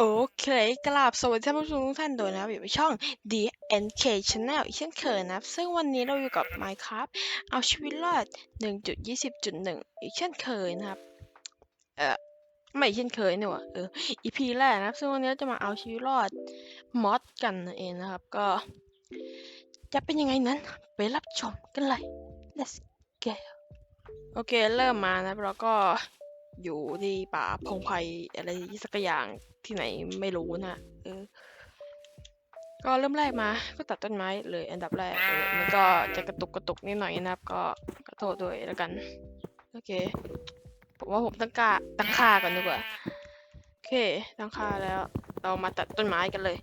โอเคกราบสวัสดีท่านผู้ชมทุกท่านด้วยนะครับอยู่ในช่อง DNK Channel อีกเช่นเคยนะครับ ซึ่งวันนี้เราอยู่กับ Minecraft เอาชีวิตรอด 1.20.1 อีกเช่นเคยนะครับ เออไม่เช่นเคยเนี่หว่าเออ EP แรกนะครับ ซึ่งวันนี้เราจะมาเอาชีวิตรอดมอดกันนะเองนะครับ ก็ จะเป็นยังไงนั้น ไปรับชมกันเลย let's go โอเค เริ่มมานะครับแล้วก็ อยู่ที่ป่าพงไพรอะไรสักอย่างที่ไหนไม่รู้นะเออ ก็เริ่มแรกมา ก็ตัดต้นไม้เลย อันดับแรกเออมันก็จะกระตุกกระตุกนิดหน่อยนะครับ ก็ขอโทษด้วยแล้วกัน โอเค ผมว่าผมตั้งคาตั้งค่าก่อนดีกว่า โอเค ตั้งค่าแล้ว เรามาตัดต้นไม้กันเลย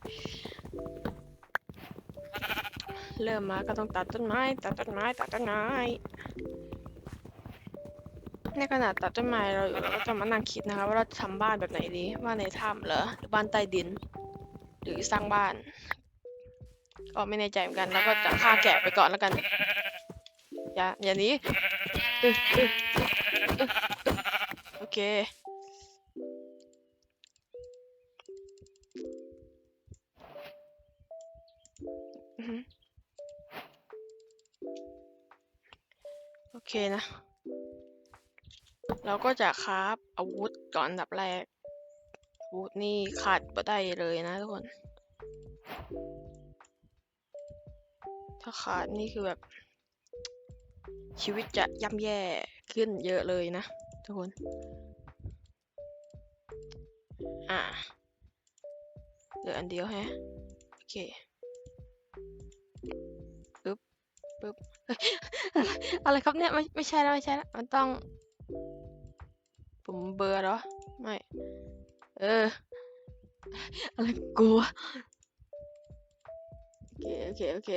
เริ่มมาก็ต้องตัดต้นไม้ ตัดต้นไม้ ตัดต้นไม้ ในขณะตัดต้นไม้เราอยู่เราก็จะมานั่งคิดนะคะว่าเราจะทำบ้านแบบไหนดีบ้านในถ้ำเหรอหรือบ้านใต้ดิน หรือสร้างบ้านก็ไม่แน่ใจเหมือนกันแล้วก็จะฆ่าแกะไปก่อนแล้วกัน อย่าอย่านี้โอเคโอเคนะ เราก็จะคราฟอาวุธก่อนดับแรก อาวุธนี่ขาดบ่ได้เลยนะทุกคน ถ้าขาดนี่คือแบบ ชีวิตจะย่ำแย่ขึ้นเยอะเลยนะ ทุกคน อ่าเหลืออันเดียวแฮะ โอเคปึ๊บปึ๊บอะไรครับเนี่ย ไม่ไม่ใช่แล้วไม่ใช่แล้วมันต้อง ผมเบลอร์เหรอ ไม่ เออ อะไรกลัวโอเค โอเค โอเค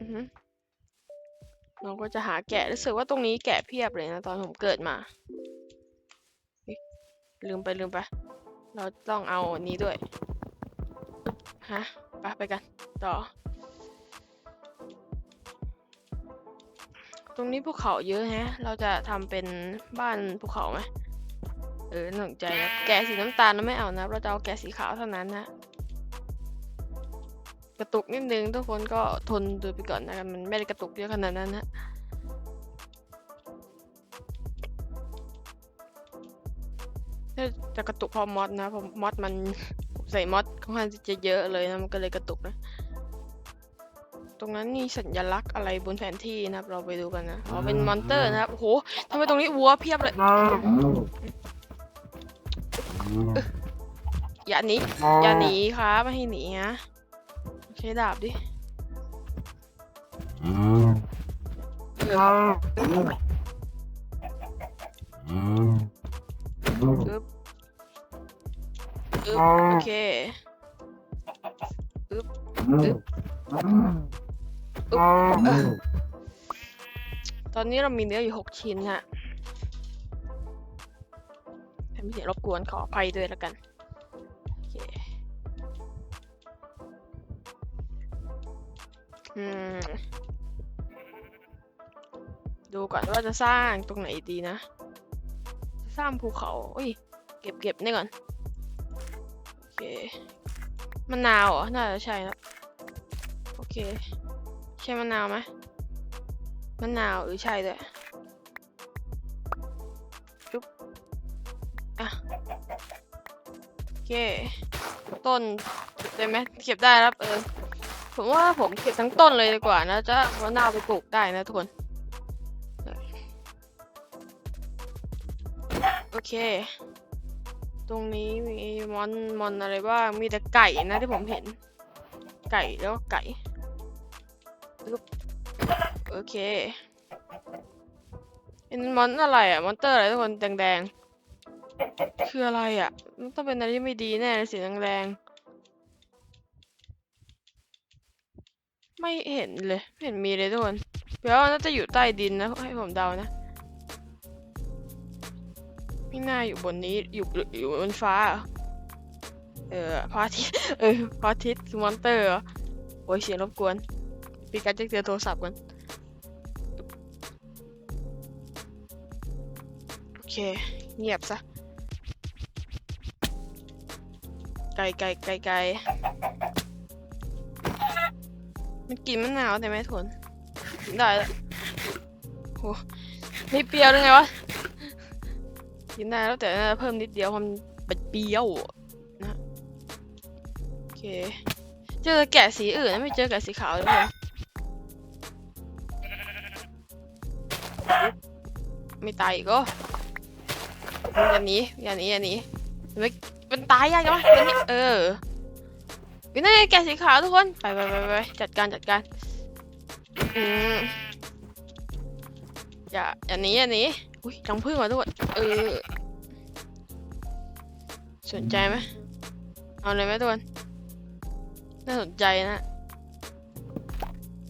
อือฮึเราก็จะหาแกะ รู้สึกว่าตรงนี้แกะเพียบเลยนะตอนผมเกิดมา ลืมไปลืมไป เราต้องเอานี้ด้วย ฮะ ไปไปกัน ต่อ รงนี้ภูเขาเยอะแฮะ เราจะทำเป็นบ้านภูเขาไหมเออน่าสนใจนะแกะสีน้ำตาลเราไม่เอานะเราจะเอาแกะสีขาวเท่านั้นนะกระตุกนิดนึงทุกคนก็ทนดูไปก่อนนะครับมันไม่ได้กระตุกเยอะขนาดนั้นนะถ้าจะกระตุกเพอมอดนะเพราะมอดมันใส่มอดค่อนข้างจะเยอะเลยนะมันก็เลยกระตุกนะ ตรงนั้นมีสัญลักษณ์อะไรบนแผนที่นะครับ เราไปดูกันนะอ๋อเป็นมอนเตอร์นะครับโอ้โหทำไมตรงนี้วัวเพียบเลยอย่าหนีอย่าหนีครับไม่ให้หนีนะใช้ดาบดิเอออึ๊บอึ๊บโอเคอึ๊บอึ๊บ ตอนนี้เรามีเนื้ออยู่หกชิ้นฮะถ้ามีเสียงรบกวนขออภัยด้วยแล้วกัน โอเค อืม ดูก่อนว่าจะสร้างตรงไหนดีนะ สร้างภูเขาอุ้ย เก็บเก็บนี่ก่อน โอเคมะนาวเหรอ น่าจะใช่นะโอเค ช่มะนาวไหมมะนาวหรือใช่ด้วยจุ๊บอะโอเค ต้นเก็บได้ไหมเก็บได้ครับเออผมว่าผมเก็บทั้งต้นเลยดีกว่านะจะมะนาวไปปลูกได้นะทุกคน โอเค ตรงนี้มีมอนมอนอะไรบ้างมีแต่ไก่นะที่ผมเห็น ไก่แล้วก็ไก่ปึ๊บ โอเคเป็นมอนอะไรอะมอนเตอร์อะไรทุกคนแดงๆ คืออะไรอะมันต้องเป็นอะไรที่ไม่ดีแน่เลยสีแดงๆ ไม่เห็นเลย ไม่เห็นมีเลยทุกคนเดี๋ยวน่าจะอยู่ใต้ดินนะ ให้ผมเดานะไม่น่าอยู่บนนี้อยู่อยู่บนฟ้า เออพระอาทิตย์เออพระอาทิตย์คือมอนเตอร์โอ้ยเสียงรบกวน ปีการจะเจอโทรศัพท์กัน เค เงียบซะ ไก่ไก่ไก่ไก่มันกินมะนาวแต่ไม่ทนกินได้แล้วโหไม่เปรี้ยวหรือไงวะ กินได้แล้วแต่นะเพิ่มนิดเดียวความเปรี้ยวนะโอเค เจอแกะสีอื่นไม่เจอแกะสีขาวเลยไม่ตายอีกก็ อย่าหนีอย่าหนีอย่าหนีไม่มันตายยากจังวะตัวนี้เออวินาแกสีขาวทุกคนไปไปไปไปจัดการจัดการอืมอย่าอย่าหนีอย่าหนีอุ้ยรังผึ้งว่ะทุกคนเออสนใจไหมเอาเลยไหมทุกคนน่าสนใจนะ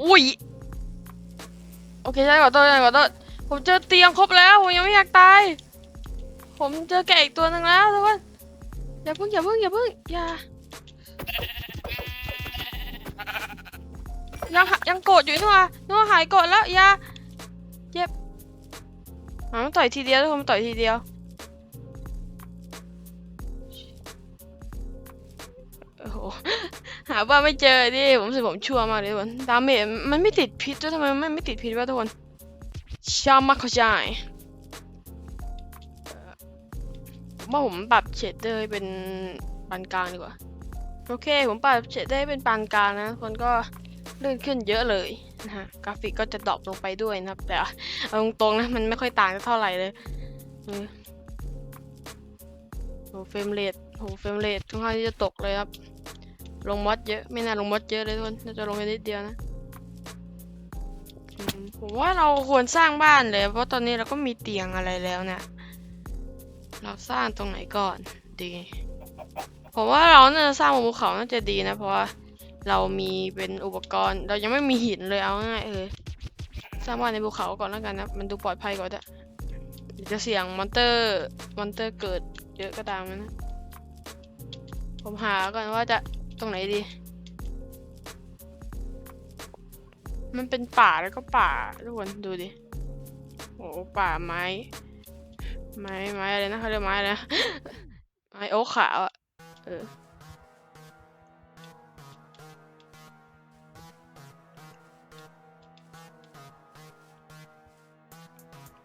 อุ้ยโอเคใช่ขอโทษใช่ขอโทษผมเจอเตียงครบแล้วผมยังไม่อยากตาย ผมเจอแกะอีกตัวหนึ่งแล้วทุกคนอย่าเพิ่งอย่าเพิ่งอย่าเพิ่งอย่ายังยังโกรธอยู่นี่หว่านึกว่าหายโกรธแล้วอย่าเจ็บมันต่อยทีเดียวทุกคนมันต่อยทีเดียวโอ้โหหาว่าไม่เจอดิผมรู้สึกผมชั่วมากเลยทุกคนดาเมจมันไม่ติดพิษด้วยทำไมมันไม่ติดพิษวะทุกคนชามาเข้าใจ ผมว่าผมปรับเฉดเดอร์ให้เป็นปานกลางดีกว่า โอเค ผมปรับเฉดเดอร์ให้เป็นปานกลางนะคนก็เลื่อนขึ้นเยอะเลยนะฮะกราฟิกก็จะดรอปลงไปด้วยนะครับ แต่เอาตรงๆนะมันไม่ค่อยต่างกันเท่าไหร่เลยเออโหเฟรมเรทโหเฟรมเรทค่อนข้างที่จะตกเลยครับ ลงมอดเยอะไม่น่าลงมอดเยอะเลยทุกคนน่าจะลงไปนิดเดียวนะผมว่าเราควรสร้างบ้านเลย เพราะตอนนี้เราก็มีเตียงอะไรแล้วเนี่ย เราสร้างตรงไหนก่อนดีผมว่าเราน่าจะสร้างบนภูเขาน่าจะดีนะ เพราะว่าเรามีเป็นอุปกรณ์ เรายังไม่มีหินเลยเอาง่ายเออสร้างบ้านในภูเขาก่อนแล้วกันนะ มันดูปลอดภัยกว่าด้วยจะเสี่ยงมอนเตอร์มอนเตอร์เกิดเยอะก็ตามนะ ผมหาก่อนว่าจะตรงไหนดี มันเป็นป่าแล้วก็ป่าทุกคนดูดิ โอ้ป่าไม้ ไม้ไม้อะไรนะเขาเรียกไม้อะไรนะไม้โอ๊กขาวอะเออ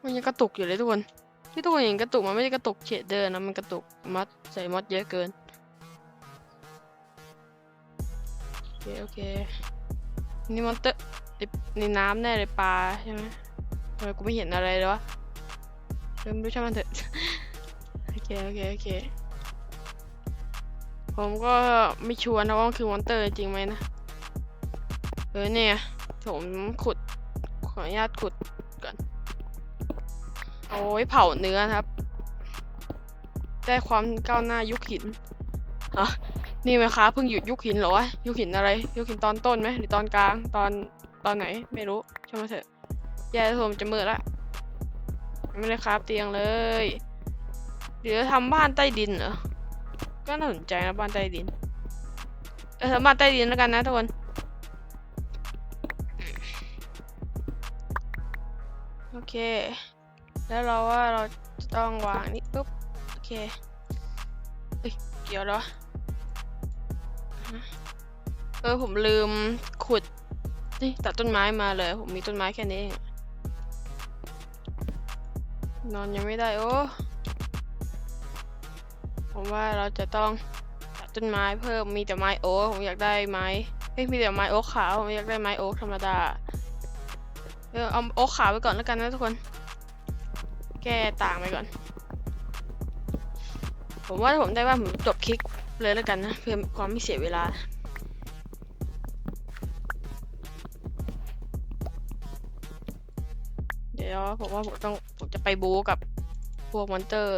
มันยังกระตุกอยู่เลยทุกคนที่ทุกคนเห็นกระตุกมันไม่ได้กระตุกเฉดเดินนะมันกระตุกมัดใส่มัดเยอะเกินโอเคโอเคนี่มอนเตอร์นี่น้ำแน่เลยปลาใช่ไหมทำไมกูไม่เห็นอะไรเลยวะ เริ่มรู้ช่างมันเถอะโอเคโอเคโอเคผมก็ไม่ชัวร์นะว่าคือมอนเตอร์จริงไหมนะเออเนี่ยผมขุดขออนุญาตขุดก่อนโอ้ยเผาเนื้อครับ ได้ความก้าวหน้ายุคหินอะนี่ไหมคะเพิ่งหยุดยุคหินเหรอวะยุคหินอะไร ยุคหินตอนต้นไหมหรือตอนกลางตอนตอนไหนไม่รู้ช่างมาเถอะแย่แล้วผมจะมืดละ ไม่ได้ครับเตียงเลยเดี๋ยวทำบ้านใต้ดินเหรอ ก็น่าสนใจนะบ้านใต้ดิน เออทำบ้านใต้ดินแล้วกันนะทุกคนโอเค แล้วเราว่าเราจะต้องวางนี่ปุ๊บ โอเคเอ้ยเกี่ยวแล้ววะเออผมลืมขุดนี่ตัดต้นไม้มาเลย ผมมีต้นไม้แค่นี้เอง นอนยังไม่ได้โอ้ผมว่าเราจะต้องตัดต้นไม้เพิ่มมีแต่ไม้โอ๊กผมอยากได้ไม้เฮ้ยมีแต่ไม้โอ๊กขาวผมอยากได้ไม้โอ๊กธรรมดาเออเอาโอ๊กขาวไปก่อนแล้วกันนะทุกคน แก้ต่างไปก่อน ผมว่าถ้าผมได้ว่าผมจบคลิกเลยแล้วกันนะเพื่อความไม่เสียเวลา ดี๋ยวผมว่าผมต้องผมจะไปบู๊กับพวกมอนเตอร์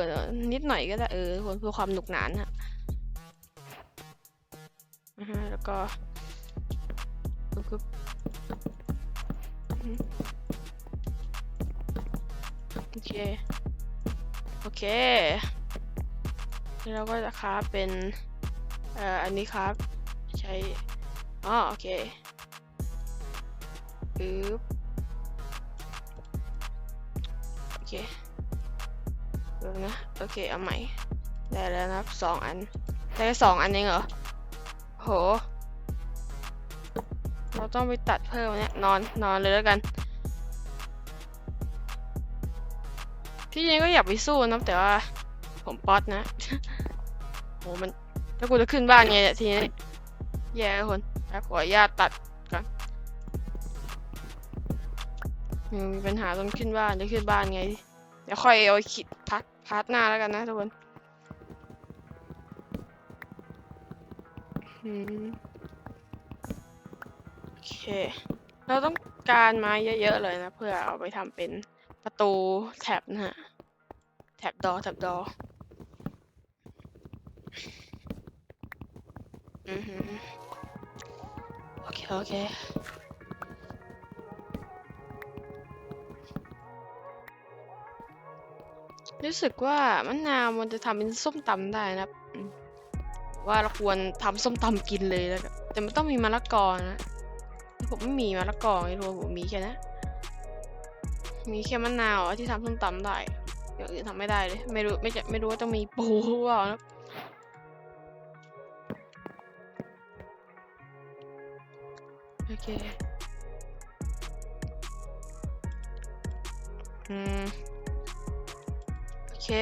นิดหน่อยก็ได้เออเพื่อความหนุกหนานฮะแล้วก็ปึ๊บโอเค โอเคแล้วก็จะคราฟเป็นเอ่ออันนี้ครับ ใช้อ๋อโอเคปึ๊บ เคดี๋ยวนะ โอเค เอาใหม่ ได้แล้วนะครับสองอัน ได้สองอันเองเหรอ โห เราต้องไปตัดเพิ่มเนี่ย นอน นอนเลยแล้วกัน ที่จริงก็อยากไปสู้นะ แต่ว่า ผมป๊อตนะ โห มัน ถ้ากูจะขึ้นบ้านไงเนี่ยทีนี้ แย่คนขออนุญาตตัดก่อน มมีปัญหาตอนขึ้นบ้านจะขึ้นบ้านไง เดี๋ยวค่อยเอาคิดพักพาร์ทหน้าแล้วกันนะทุกคนอืมโอเค เราต้องการไม้เยอะ ๆ เลยนะ เพื่อเอาไปทำเป็นประตูแท็บนะฮะแท็บดอแท็บดออือหือโอเค โอเค รู้สึกว่ามะนาวมันจะทำเป็นส้มตำได้นะครับ ว่าเราควรทำส้มตำกินเลยแล้วแต่มันต้องมีมะละกอนะผมไม่มีมะละกอไงทัวผมมีแค่นั้นมีแค่มะนาวที่ทำส้มตำได้อย่างอื่นทำไม่ได้เลย ไม่รู้ไม่จะไม่รู้ว่าต้องมีปูหรือเปล่านะโอเคอืม เค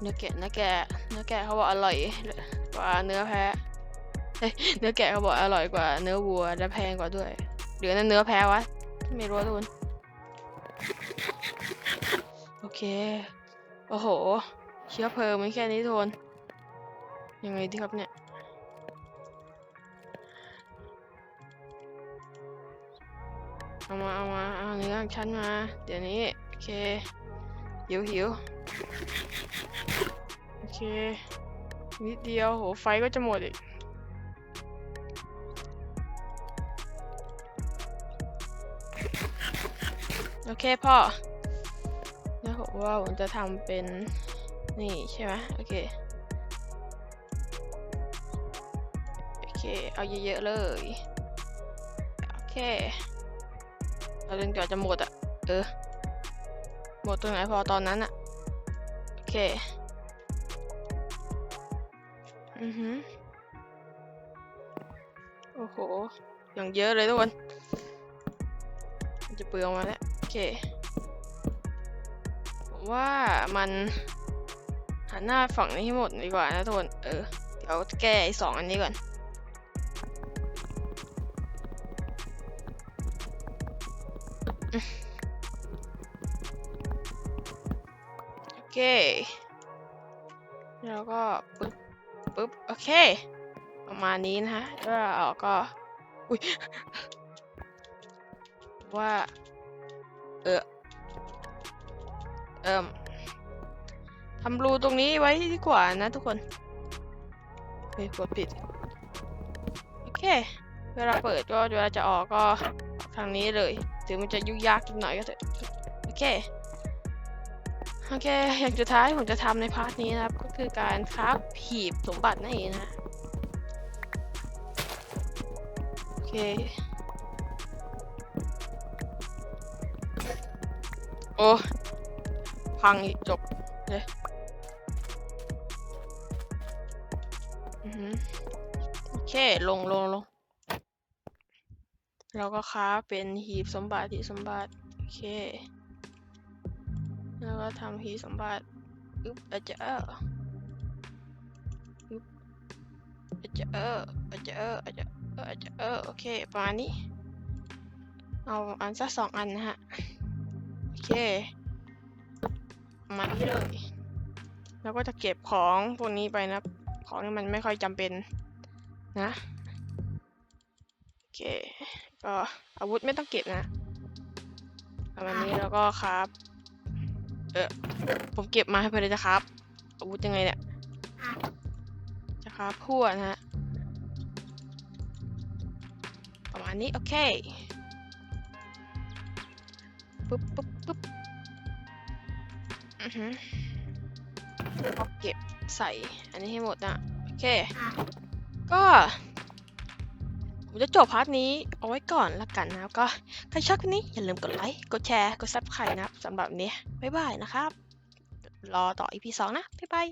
เนื้อแกะเนื้อแกะเนื้อแกะเขาบอกอร่อยกว่าเนื้อแพะเฮ้เนื้อแกะเขาบอกอร่อยกว่าเนื้อวัวและแพงกว่าด้วยหรือนั่นเนื้อแพะวะไม่รู้ทุกคนโอเคโอ้โห เชื้อเพลิงมันแค่นี้ทุกคนยังไงดีครับเนี่ยเอามา เอามา เอาเนื้อของฉันมา เดี๋ยวนี้ โอเค หิวหิวโอเค นิดเดียว โห ไฟก็จะหมดอีก โอเคพ่อแล้วผมว่าผมจะทำเป็น นี่ใช่ไหมโอเค โอเค เอาเยอะ ๆ เลย โอเคเราจนกว่าจะหมดอะ หมดตรงไหนพอตอนนั้นอะโอเค อือหือ โอ้โห อย่างเยอะเลยทุกคนมันจะเปลืองมาแล้ว โอเค ผมว่ามันหันหน้าฝั่งนี้ให้หมดดีกว่านะทุกคน เออ เดี๋ยวแก้ไอ้สองอันนี้ก่อน เค แล้วก็ปึ๊บปึ๊บโอเค ประมาณนี้นะฮะแล้วเราก็อุ้ยว่า เออเอิ่มทำรูตรงนี้ไว้ดีกว่านะทุกคนเฮ้ยกดผิด โอเค เวลาเปิดก็เวลาจะออกก็ทางนี้เลย ถึงมันจะยุ่งยากนิดหน่อยก็เถอะ โอเค โอเค อย่างสุดท้ายผมจะทำในพาร์ทนี้นะครับ ก็คือการคราฟหีบสมบัตินั่นเองนะโอเคโอ้พังอีกจบเลยโอเค ลงลงลงเราก็ค้าเป็นหีบสมบัติหีบสมบัติ โอเค แล้วก็ทำหีสมบัติอึ๊บอาจจะเอออึ๊บอาจจะเอออาจจะเอออาจจะเอออาจจะเออโอเคประมาณนี้ เอาอันสักสองอันนะฮะ โอเคมาเลยแล้วก็จะเก็บของพวกนี้ไปนะ ของที่มันไม่ค่อยจำเป็นนะโอเค ก็อาวุธไม่ต้องเก็บนะประมาณนี้แล้วก็ครับ เออผมเก็บมาให้เพื่อนเลยจะครับ อาวุธยังไงเนี่ยจะครับพั่วนะฮะ ประมาณนี้ โอเค ปุ๊บปุ๊บปุ๊บอือหือเอาเก็บใส่อันนี้ให้หมดนะ โอเค ก็ ผมจะจบพาร์ทนี้เอาไว้ก่อนละกันนะครับ ก็ใครชอบคลิปนี้อย่าลืมกดไลค์ กดแชร์ กดซับสไครต์นะครับสำหรับนี้ บ๊ายบายนะครับ รอต่อ EP 2นะ บ๊ายบาย